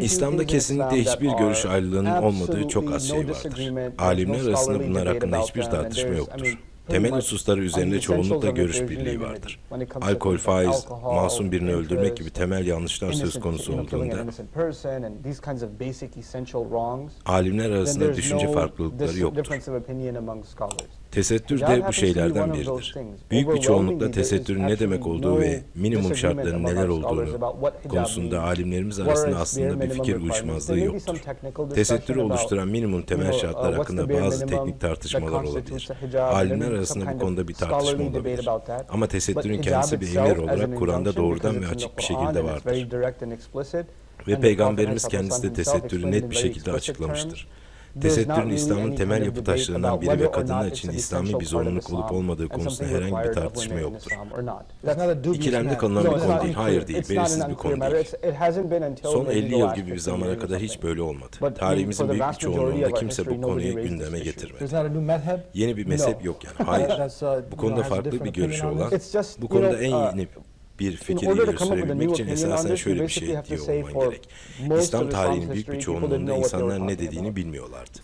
İslam'da kesinlikle hiçbir görüş ayrılığının olmadığı çok az şey vardır. Alimler arasında bunlar hakkında hiçbir tartışma yoktur. Temel hususları üzerinde çoğunlukla görüş birliği vardır. Alkol, faiz, masum birini öldürmek gibi temel yanlışlar söz konusu olduğunda alimler arasında düşünce farklılıkları yoktur. Tesettür de bu şeylerden biridir. Büyük bir çoğunlukla tesettürün ne demek olduğu ve minimum şartların neler olduğunu konusunda alimlerimiz arasında aslında bir fikir uyuşmazlığı yoktur. Tesettürü oluşturan minimum temel şartlar hakkında bazı teknik tartışmalar olabilir. Alimler arasında bu konuda bir tartışma olabilir. Ama tesettürün kendisi bir emir olarak Kur'an'da doğrudan ve açık bir şekilde vardır. Ve Peygamberimiz kendisi de tesettürü net bir şekilde açıklamıştır. Tesettürün İslam'ın temel yapı taşlarından biri ve kadınlar için İslami bir zorunluluk olup olmadığı konusunda herhangi bir tartışma yoktur. İkilemde kalınan bir konu değil, hayır değil, belirsiz bir konu değil. Son 50 yıl gibi bir zamana kadar hiç böyle olmadı. Tarihimizin büyük bir çoğunluğunda kimse bu konuyu gündeme getirmedi. Yeni bir mezhep yok yani, hayır. Bu konuda farklı bir görüşü olan, bu konuda en yeni bir fikir ileri sürebilmek için esasen şöyle bir şey diyor olman gerek. İslam tarihinin büyük bir çoğunluğunda insanlar ne dediğini bilmiyorlardı.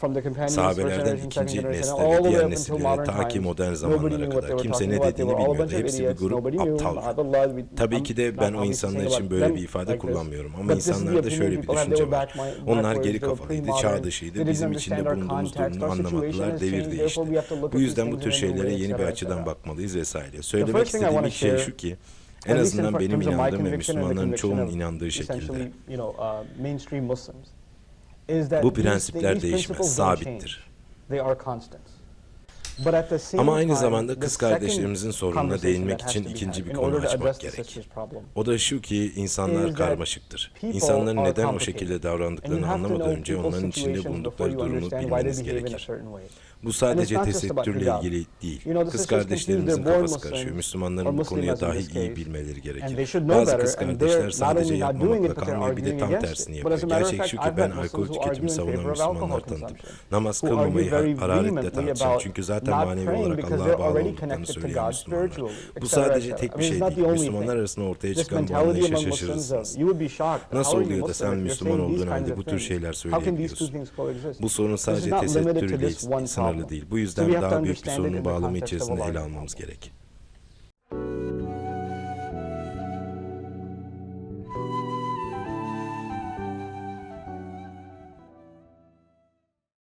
Sahabelerden ikinci nesle ve diğer nesillere ta ki modern zamanlara kadar kimse ne dediğini bilmiyordu. Hepsi bir grup aptaldı. Tabii ki de ben o insanlar için böyle bir ifade kullanmıyorum ama insanlarda şöyle bir düşünce var. Onlar geri kafalıydı, çağ dışıydı, bizim içinde bulunduğumuz durumu anlamadılar, devir değişti. Bu yüzden bu tür şeylere yeni bir açıdan bakmalıyız vesaire. Söylemek istediğim ilk şey şu ki, en azından benim inandığım ve Müslümanların çoğunun inandığı şekilde. Bu prensipler değişmez, sabittir. Ama aynı zamanda kız kardeşlerimizin sorununa değinmek için ikinci bir konu açmak gerek. O da şu ki insanlar karmaşıktır. İnsanların neden o şekilde davrandıklarını anlamadan önce onların içinde bulundukları durumu bilmeniz gerekir. Bu sadece tesettürle ilgili değil. Kız kardeşlerimizin kafası karışıyor. Müslümanların bu konuya dahi iyi bilmeleri gerekir. Bazı kız kardeşler sadece yapmamakla kalmıyor bir de tam tersini yapıyor. Gerçek şu ki ben alkol tüketimi savunan Müslümanlar tanıdım. Namaz kılmamayı hararetle tartışan çünkü zaten manevi olarak Allah'a bağlı olduklarını söyleyen Müslümanlar. Bu sadece tek bir şey değil. Müslümanlar arasında ortaya çıkan bu anlayışa şaşırırsınız. Nasıl oluyor da sen Müslüman olduğun halde bu tür şeyler söyleyebiliyorsun? Bu sorun sadece tesettürle sınırlı değil. Bu yüzden daha büyük bir sorunun bağlamı içerisinde ele almamız gerek.